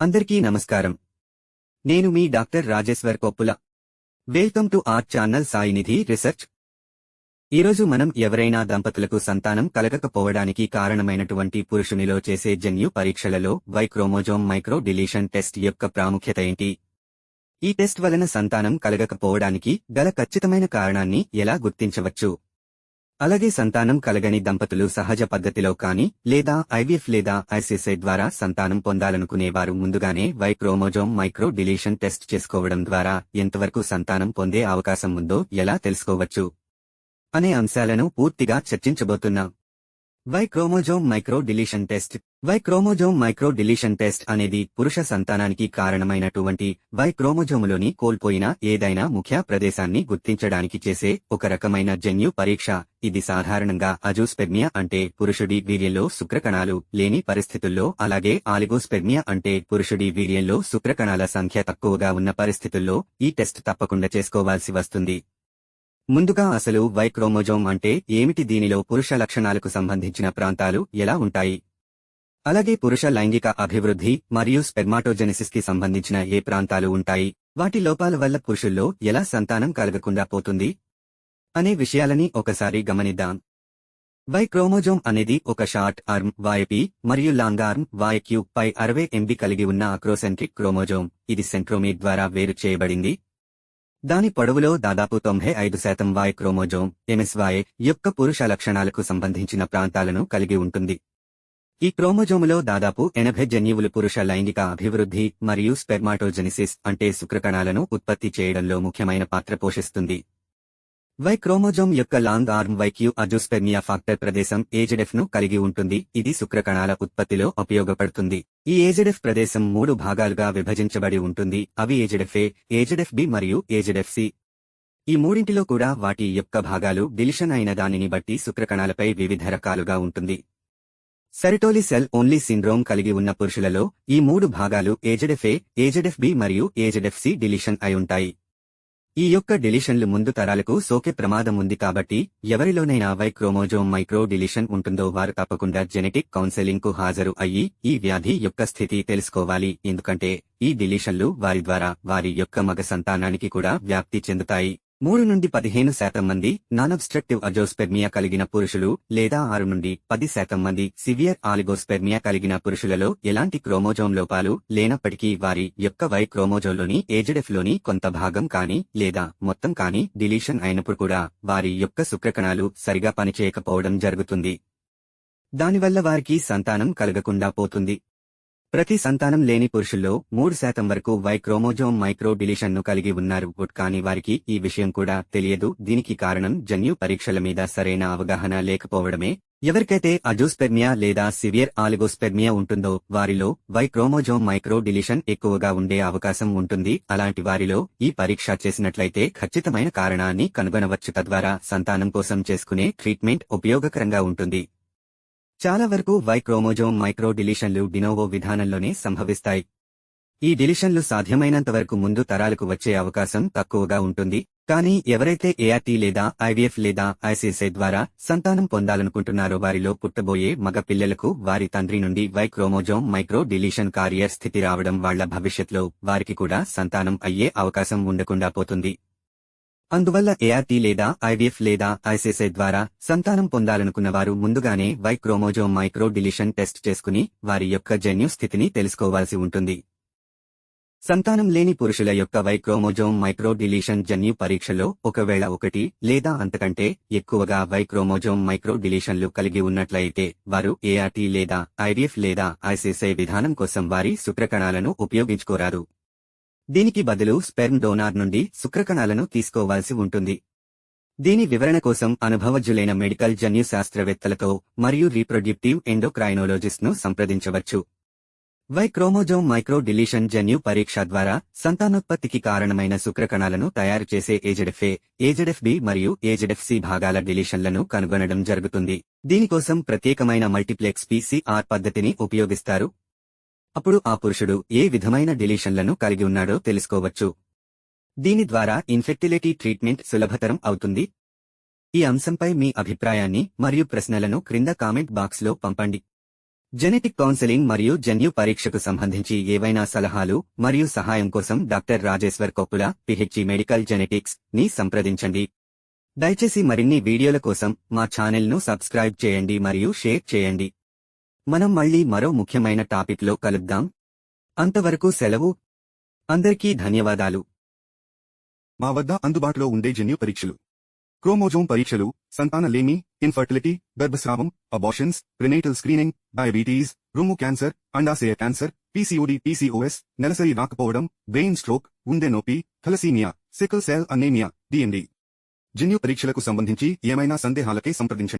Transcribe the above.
అందరికీ నమస్కారం. నేను మీ doctor Rajeshwar Koppula. Welcome to our channel Sainidhi research. ఈరోజు మనం ఎవరైనా దంపతులకు సంతానం కలగకపోవడానికి కారణమైనటువంటి పురుషునిలో చేసే జన్యు పరీక్షలలో Y chromosome micro deletion test యొక్క ప్రాముఖ్యత ఏంటి? ఈ టెస్ట్ వలన సంతానం కలగకపోవడానికి గల ఖచ్చితమైన కారణాన్ని ఎలా గుర్తించవచ్చు? అలాగే సంతానం కలగని దంపతులు సహజ పద్ధతిలో కాని లేదా ఐవీఎఫ్ లేదా ఐసీసీ ద్వారా సంతానం పొందాలనుకునేవారు ముందుగానే Y chromosome micro deletion test చేసుకోవడం ద్వారా ఎంతవరకు సంతానం పొందే అవకాశం ఉందో ఎలా తెలుసుకోవచ్చు అనే అంశాలను పూర్తిగా చర్చించబోతున్నాం. Y chromosome micro deletion test Y chromosome micro deletion test అనేది పురుష సంతానానికి కారణమైనటువంటి వై క్రోమోజోములోని కోల్పోయిన ఏదైనా ముఖ్య ప్రదేశాన్ని గుర్తించడానికి చేసే ఒక రకమైన జన్యు పరీక్ష. ఇది సాధారణంగా అజూస్పెర్మియా అంటే పురుషుడి వీర్యంలో శుక్రకణాలు లేని పరిస్థితుల్లో అలాగే ఆలిగోస్పెర్మియా అంటే పురుషుడి వీర్యంలో శుక్రకణాల సంఖ్య తక్కువగా ఉన్న పరిస్థితుల్లో ఈ టెస్ట్ తప్పకుండా చేసుకోవాల్సి వస్తుంది. ముందుగా అసలు వై క్రోమోజోమ్ అంటే ఏమిటి? దీనిలో పురుష లక్షణాలకు సంబంధించిన ప్రాంతాలు ఎలా ఉంటాయి? అలాగే పురుష లైంగిక అభివృద్ధి మరియు స్పెర్మాటోజెనిసిస్కి సంబంధించిన ఏ ప్రాంతాలు ఉంటాయి? వాటి లోపాల వల్ల పురుషుల్లో ఎలా సంతానం కలగకుండా పోతుంది? అనే విషయాలని ఒకసారి గమనిద్దాం. వై క్రోమోజోమ్ అనేది ఒక షార్ట్ ఆర్మ్ వాయపి మరియు లాంగ్ ఆర్మ్ వాయక్యూ పై అరవై ఎంబి కలిగి ఉన్న అక్రోసెంట్రిక్ క్రోమోజోమ్. ఇది సెంట్రోమీ ద్వారా వేరు చేయబడింది. దాని పొడవులో దాదాపు తొంభై ఐదు శాతం వాయ్ క్రోమోజోమ్ ఎంఎస్వాయ్ యొక్క పురుష లక్షణాలకు సంబంధించిన ప్రాంతాలను కలిగి ఉంటుంది. ఈ క్రోమోజోములో దాదాపు ఎనభై జన్యువులు పురుష లైంగిక అభివృద్ధి మరియు స్పెర్మాటోజెనిసిస్ అంటే శుక్రకణాలను ఉత్పత్తి చేయడంలో ముఖ్యమైన పాత్ర పోషిస్తుంది. వై క్రోమోజోమ్ యొక్క long arm Yq azoospermia factor ప్రదేశం ఏజెడెఫ్ను కలిగి ఉంటుంది. ఇది శుక్రకణాల ఉత్పత్తిలో ఉపయోగపడుతుంది. ఈ ఏజెడెఫ్ ప్రదేశం మూడు భాగాలుగా విభజించబడి ఉంటుంది. అవి ఏజెడెఫ్ ఏ ఏజెడెఫ్ బి మరియు ఏజెడెఫ్ సి ఈ మూడింటిలో కూడా వాటి యొక్క భాగాలు డిలిషన్ అయిన దానిని బట్టి శుక్రకణాలపై వివిధ రకాలుగా ఉంటుంది. సెరిటోలి సెల్ ఓన్లీ సిండ్రోమ్ కలిగి ఉన్న పురుషులలో ఈ మూడు భాగాలు ఏజెడెఫ్ ఏ ఏజెడెఫ్ బి మరియు ఏజెడెఫ్ సి డిలిషన్ అయి ఉంటాయి. ఈ యొక్క డిలిషన్లు ముందు తరాలకు సోకే ప్రమాదం ఉంది కాబట్టి ఎవరిలోనైనా వై క్రోమోజోమ్ మైక్రో డిలిషన్ ఉంటుందో వారు తప్పకుండా జెనెటిక్ కౌన్సెలింగ్కు హాజరు అయ్యి ఈ వ్యాధి యొక్క స్థితి తెలుసుకోవాలి. ఎందుకంటే ఈ డిలిషన్లు వారి ద్వారా వారి యొక్క మగ సంతానానికి కూడా వ్యాప్తి చెందుతాయి. మూడు నుండి పదిహేను శాతం మంది నానబ్స్ట్రక్టివ్ అజోస్పెర్మియా కలిగిన పురుషులు లేదా ఆరు నుండి పది శాతం మంది సివియర్ ఆలిగోస్పెర్మియా కలిగిన పురుషులలో ఎలాంటి క్రోమోజోమ్ లోపాలు లేనప్పటికీ వారి యొక్క వై క్రోమోజోమ్లోని ఏజెడెఫ్లోని కొంత భాగం కానీ లేదా మొత్తం కానీ డిలీషన్ అయినప్పుడు కూడా వారి యొక్క శుక్రకణాలు సరిగా పనిచేయకపోవడం జరుగుతుంది. దానివల్ల వారికి సంతానం కలగకుండా పోతుంది. ప్రతి సంతానం లేని పురుషుల్లో మూడు శాతం వరకు వై క్రోమోజోమ్ మైక్రో డిలీషన్ను కలిగి ఉన్నారు. కానీ వారికి ఈ విషయం కూడా తెలియదు. దీనికి కారణం జన్యు పరీక్షల మీద సరైన అవగాహన లేకపోవడమే. ఎవరికైతే అజోస్పెర్మియా లేదా సివియర్ ఆలిగోస్పెర్మియా ఉంటుందో వారిలో వై క్రోమోజోమ్ మైక్రో డిలీషన్ ఎక్కువగా ఉండే అవకాశం ఉంటుంది. అలాంటి వారిలో ఈ పరీక్ష చేసినట్లయితే ఖచ్చితమైన కారణాన్ని కనుగొనవచ్చు. తద్వారా సంతానం కోసం చేసుకునే ట్రీట్మెంట్ ఉపయోగకరంగా ఉంటుంది. చాలా వరకు వై క్రోమోజోమ్ మైక్రో డిలీషన్లు డినోవో విధానంలోనే సంభవిస్తాయి. ఈ డిలిషన్లు సాధ్యమైనంత వరకు ముందు తరాలకు వచ్చే అవకాశం తక్కువగా ఉంటుంది. కానీ ఎవరైతే ఏఆర్టీ లేదా ఐవీఎఫ్ లేదా ఐసీసీ ద్వారా సంతానం పొందాలనుకుంటున్నారో వారిలో పుట్టబోయే మగ పిల్లలకు వారి తండ్రి నుండి Y chromosome micro deletion carrier స్థితి రావడం వాళ్ళ భవిష్యత్లో వారికి కూడా సంతానం అయ్యే అవకాశం ఉండకుండా పోతుంది. అందువల్ల ఏఆర్టీ లేదా ఐవీఎఫ్ లేదా ఐసీసీ ద్వారా సంతానం పొందాలనుకున్న వారు ముందుగానే Y chromosome micro deletion test చేసుకుని వారి యొక్క జన్యు స్థితిని తెలుసుకోవాల్సి ఉంటుంది. సంతానం లేని పురుషుల యొక్క వై క్రోమోజోమ్ మైక్రో డిలీషన్ జన్యు పరీక్షలో ఒకవేళ ఒకటి లేదా అంతకంటే ఎక్కువగా వై క్రోమోజోమ్ మైక్రో డిలీషన్లు కలిగి ఉన్నట్లయితే వారు ఏఆర్టీ లేదా ఐడిఎఫ్ లేదా ఐసీసీ విధానం కోసం వారి శుక్రకణాలను ఉపయోగించుకోరారు దీనికి బదులు స్పెర్మ్ డోనార్ నుండి శుక్రకణాలను తీసుకోవాల్సి ఉంటుంది. దీని వివరణ కోసం అనుభవజ్జులైన మెడికల్ జన్యు శాస్త్రవేత్తలతో మరియు రీప్రొడ్యూక్టివ్ ఎండోక్రైనోలజిస్ట్ను సంప్రదించవచ్చు. వై క్రోమోజోమ్ మైక్రో డిలీషన్ జన్యు పరీక్ష ద్వారా సంతానోత్పత్తికి కారణమైన శుక్రకణాలను తయారు చేసే ఏజెడెఫ్ఏ ఏజెడెఫ్ బి మరియు ఏజెడెఫ్ సి భాగాల డిలీషన్లను కనుగొనడం జరుగుతుంది. దీనికోసం ప్రత్యేకమైన మల్టీప్లెక్స్ పీసీఆర్ పద్ధతిని ఉపయోగిస్తారు. అప్పుడు ఆ పురుషుడు ఏ విధమైన డిలీషన్లను కలిగి ఉన్నాడో తెలుసుకోవచ్చు. దీని ద్వారా ఇన్ఫెర్టిలిటీ ట్రీట్మెంట్ సులభతరం అవుతుంది. ఈ అంశంపై మీ అభిప్రాయాన్ని మరియు ప్రశ్నలను క్రింద కామెంట్ బాక్స్లో పంపండి. జెనెటిక్ కౌన్సెలింగ్ మరియు జన్యు పరీక్షకు సంబంధించి ఏవైనా సలహాలు మరియు సహాయం కోసం doctor Rajeshwar Koppula PhD medical జెనెటిక్స్ని సంప్రదించండి. దయచేసి మరిన్ని వీడియోల కోసం మా ఛానల్ను సబ్స్క్రైబ్ చేయండి మరియు షేర్ చేయండి. మనం మళ్ళీ మరో ముఖ్యమైన టాపిక్లో కలుద్దాం. అంతవరకు సెలవు. అందరికీ ధన్యవాదాలు. మా వద్ద అందుబాటులో ఉండే జన్యు పరీక్షలు. క్రోమోజోమ్ పరీక్షలు సంతానలేమి ఇన్ఫర్టిలిటీ గర్భస్రావం అబార్షన్స్ ప్రినేటల్ స్క్రీనింగ్ డయాబెటీస్ రొమ్ము క్యాన్సర్ అండాశయ క్యాన్సర్ పీసీఓడి పీసీఓఎస్ నెలసరి రాకపోవడం బ్రెయిన్ స్ట్రోక్ గుండె నొప్పి thalassemia sickle cell anemia DMD జన్యు పరీక్షలకు సంబంధించి ఏమైనా సందేహాలకై సంప్రదించండి.